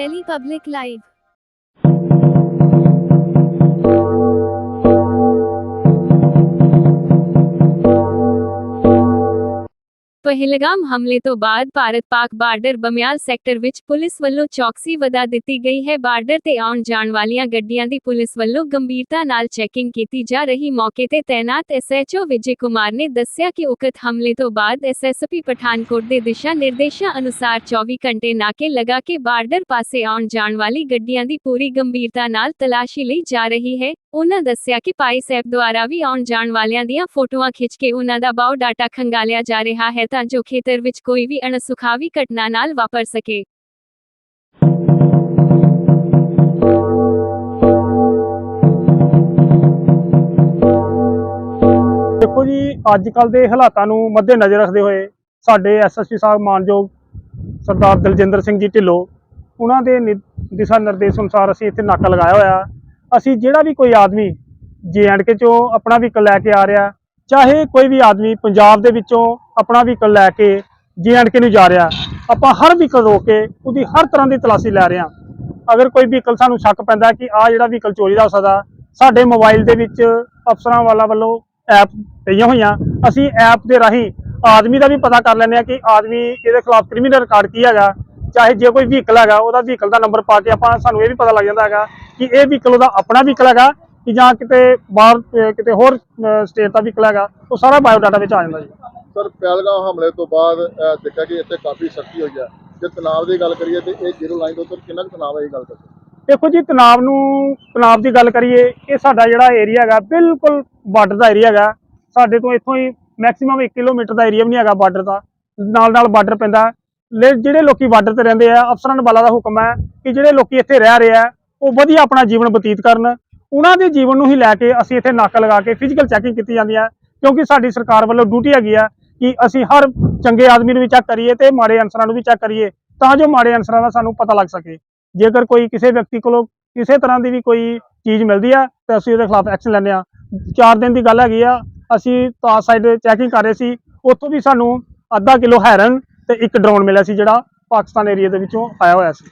Delhi Public Live Pahalgam ਹਮਲੇ ਤੋਂ ਬਾਅਦ ਭਾਰਤ-ਪਾਕ ਬਾਰਡਰ ਬਮਿਆਲ ਸੈਕਟਰ ਵਿੱਚ ਪੁਲਿਸ ਵੱਲੋਂ ਚੌਕਸੀ ਵਧਾ ਦਿੱਤੀ ਗਈ ਹੈ। ਬਾਰਡਰ ਤੇ ਆਉਣ ਜਾਣ ਵਾਲੀਆਂ ਗੱਡੀਆਂ ਦੀ ਪੁਲਿਸ ਵੱਲੋਂ ਗੰਭੀਰਤਾ ਨਾਲ ਚੈਕਿੰਗ ਕੀਤੀ ਜਾ ਰਹੀ ਮੌਕੇ ਤੇ ਤੈਨਾਤ ਐਸਐਚਓ ਵਿਜੇ ਕੁਮਾਰ ਨੇ ਦੱਸਿਆ ਕਿ ਉਕਤ ਹਮਲੇ ਤੋਂ ਬਾਅਦ ਐਸਐਸਪੀ ਪਠਾਨਕੋਟ ਦੇ ਦਿਸ਼ਾ ਨਿਰਦੇਸ਼ਾਂ ਅਨੁਸਾਰ 24 ਘੰਟੇ ਨਾਕੇ ਲਗਾ ਕੇ ਬਾਰਡਰ ਪਾਸੇ ਆਉਣ ਜਾਣ ਵਾਲੀ ਗੱਡੀਆਂ ਦੀ ਪੂਰੀ ਗੰਭੀਰਤਾ ਨਾਲ ਤਲਾਸ਼ੀ ਲਈ ਜਾ ਰਹੀ ਹੈ। ਉਹਨਾਂ ਦੱਸਿਆ ਕਿ ਪਾਈਸ ਐਪ ਦੁਆਰਾ ਵੀ ਆਉਣ ਜਾਣ ਵਾਲਿਆਂ ਦੀਆਂ ਫੋਟੋਆਂ ਖਿੱਚ ਕੇ ਉਹਨਾਂ ਦਾ ਬਾਓ ਡਾਟਾ ਖੰਗਾਲਿਆ ਜਾ ਰਿਹਾ ਹੈ ਤਾਂ ਜੋ ਖੇਤਰ ਵਿੱਚ ਕੋਈ ਵੀ ਅਣਸੁਖਾਵੀ ਘਟਨਾ ਨਾਲ ਵਾਪਰ ਸਕੇ। ਦੇਖੋ ਜੀ ਅੱਜ ਕੱਲ ਦੇ ਹਾਲਾਤਾਂ ਨੂੰ ਮੱਦੇਨਜ਼ਰ ਰੱਖਦੇ ਹੋਏ ਸਾਡੇ ਐਸਐਸਪੀ ਸਾਹਿਬ ਮਾਨਯੋਗ ਸਰਦਾਰ ਦਲਜਿੰਦਰ ਸਿੰਘ ਜੀ ਢਿੱਲੋਂ ਉਹਨਾਂ ਦੇ ਦਿਸ਼ਾ ਨਿਰਦੇਸ਼ ਅਨੁਸਾਰ ਅਸੀਂ ਇੱਥੇ ਨਾਕਾ ਲਗਾਇਆ ਹੋਇਆ। ਅਸੀਂ ਜਿਹੜਾ ਵੀ ਕੋਈ ਆਦਮੀ ਕੇ ਚੋਂ ਆਪਣਾ ਵਹੀਕਲ ਲੈ ਕੇ ਆ ਰਿਹਾ, ਚਾਹੇ ਕੋਈ ਵੀ ਆਦਮੀ ਪੰਜਾਬ ਦੇ ਵਿੱਚੋਂ ਆਪਣਾ ਵਹੀਕਲ ਲੈ ਕੇ ਕੇ ਨੂੰ ਜਾ ਰਿਹਾ, ਆਪਾਂ ਹਰ ਵਹੀਕਲ ਰੋਕ ਕੇ ਉਹਦੀ ਹਰ ਤਰ੍ਹਾਂ ਦੀ ਤਲਾਸ਼ੀ ਲੈ ਰਹੇ ਹਾਂ। ਅਗਰ ਕੋਈ ਵਹੀਕਲ ਸਾਨੂੰ ਸ਼ੱਕ ਪੈਂਦਾ ਕਿ ਆ ਜਿਹੜਾ ਵਹੀਕਲ ਚੋਰੀ ਦਾ ਹੋ ਸਕਦਾ, ਸਾਡੇ ਮੋਬਾਈਲ ਦੇ ਵਿੱਚ ਅਫਸਰਾਂ ਵਾਲਾ ਵੱਲੋਂ ਐਪ ਪਈਆਂ ਹੋਈਆਂ। ਅਸੀਂ ਐਪ ਦੇ ਰਾਹੀਂ ਆਦਮੀ ਦਾ ਵੀ ਪਤਾ ਕਰ ਲੈਂਦੇ ਆ ਕਿ ਆਦਮੀ ਇਹਦੇ ਖਿਲਾਫ ਕ੍ਰਿਮੀਨਲ ਰਿਕਾਰਡ ਕੀ ਹੈਗਾ। ਚਾਹੇ ਜੇ ਕੋਈ ਵਹੀਕਲ ਹੈਗਾ, ਉਹਦਾ ਵਹੀਕਲ ਦਾ ਨੰਬਰ ਪਾ ਕੇ ਆਪਾਂ ਸਾਨੂੰ ਇਹ ਵੀ ਪਤਾ ਲੱਗ ਜਾਂਦਾ ਹੈਗਾ ਕਿ ਇਹ ਵਹੀਕਲ ਉਹਦਾ ਆਪਣਾ ਵਹੀਕਲ ਹੈਗਾ ਕਿ ਜਾਂ ਕਿਤੇ ਬਾਹਰ, ਕਿਤੇ ਹੋਰ ਸਟੇਟ ਦਾ ਵਹੀਕਲ ਹੈਗਾ, ਉਹ ਸਾਰਾ ਬਾਇਓਡਾਟਾ ਵਿੱਚ ਆ ਜਾਂਦਾ ਜੀ। ਸਰ, ਪਹਿਲਗਾਮ ਹਮਲੇ ਤੋਂ ਬਾਅਦ ਦੇਖਿਆ ਕਿ ਇੱਥੇ ਕਾਫੀ ਸਖਤੀ ਹੋਈ ਹੈ। ਜੇ ਤਣਾਅ ਦੀ ਗੱਲ ਕਰੀਏ ਤੇ ਇਹ ਜ਼ੀਰੋ ਲਾਈਨ ਤੋਂ ਉੱਤੇ ਕਿੰਨਾ ਕੁ ਤਣਾਅ ਹੈ ਇਹ ਗੱਲ ਕਰਦੇ ਦੇਖੋ ਜੀ ਤਨਾਬ ਨੂੰ ਤਨਾਬ ਦੀ ਗੱਲ ਕਰੀਏ, ਇਹ ਸਾਡਾ ਜਿਹੜਾ ਏਰੀਆ ਹੈਗਾ, ਬਿਲਕੁਲ ਬਾਰਡਰ ਦਾ ਏਰੀਆ ਹੈਗਾ। ਸਾਡੇ ਤੋਂ ਇੱਥੋਂ ਹੀ ਮੈਕਸਿਮਮ 1 ਕਿਲੋਮੀਟਰ ਦਾ ਏਰੀਆ ਵੀ ਨਹੀਂ ਹੈਗਾ ਬਾਰਡਰ ਦਾ। ਨਾਲ ਨਾਲ ਬਾਰਡਰ ਪੈਂਦਾ। ਲੈ, ਜਿਹੜੇ ਲੋਕੀ ਬਾਰਡਰ ਤੇ ਰਹਿੰਦੇ ਆ, ਅਫਸਰਾਂ ਨੂੰ ਬਾਲਾ ਦਾ ਹੁਕਮ ਹੈ ਕਿ ਜਿਹੜੇ ਲੋਕੀ ਇੱਥੇ ਰਹਿ ਰਹੇ ਆ, ਉਹ ਵਧੀਆ ਆਪਣਾ ਜੀਵਨ ਬਤੀਤ ਕਰਨ। ਉਹਨਾਂ ਦੇ ਜੀਵਨ ਨੂੰ ਹੀ ਲੈ ਕੇ ਅਸੀਂ ਇੱਥੇ ਨਾਕਾ ਲਗਾ ਕੇ ਫਿਜ਼ੀਕਲ ਚੈਕਿੰਗ ਕੀਤੀ ਜਾਂਦੀ ਹੈ ਕਿਉਂਕਿ ਸਾਡੀ ਸਰਕਾਰ ਵੱਲੋਂ ਡਿਊਟੀ ਹੈਗੀ ਆ ਕਿ ਅਸੀਂ ਹਰ ਚੰਗੇ ਆਦਮੀ ਨੂੰ ਵੀ ਚੈੱਕ ਕਰੀਏ ਤੇ ਮਾੜੇ ਅਨਸਰਾਂ ਨੂੰ ਵੀ ਚੈੱਕ ਕਰੀਏ, ਤਾਂ ਜੋ ਮਾੜੇ ਅਨਸਰਾਂ ਦਾ ਸਾਨੂੰ ਪਤਾ ਲੱਗ ਸਕੇ। ਜੇਕਰ ਕੋਈ ਕਿਸੇ ਵਿਅਕਤੀ ਕੋਲੋਂ ਕਿਸੇ ਤਰ੍ਹਾਂ ਦੀ ਵੀ ਕੋਈ ਚੀਜ਼ ਮਿਲਦੀ ਆ, ਤਾਂ ਅਸੀਂ ਉਹਦੇ ਖਿਲਾਫ ਐਕਸ਼ਨ ਲੈਂਦੇ ਆ। ਚਾਰ ਦਿਨ ਦੀ ਗੱਲ ਹੈਗੀ ਆ, ਅਸੀਂ ਤਾਂ ਸਾਈਡ ਚੈਕਿੰਗ ਕਰ ਰਹੇ ਸੀ, ਉੱਥੋਂ ਵੀ ਸਾਨੂੰ ਅੱਧਾ ਕਿਲੋ ਹੈਰਨ ਤੇ ਇੱਕ ਡਰੋਨ ਮਿਲਿਆ ਸੀ ਜਿਹੜਾ ਪਾਕਿਸਤਾਨ ਏਰੀਆ ਦੇ ਵਿੱਚੋਂ ਆਇਆ ਹੋਇਆ ਸੀ।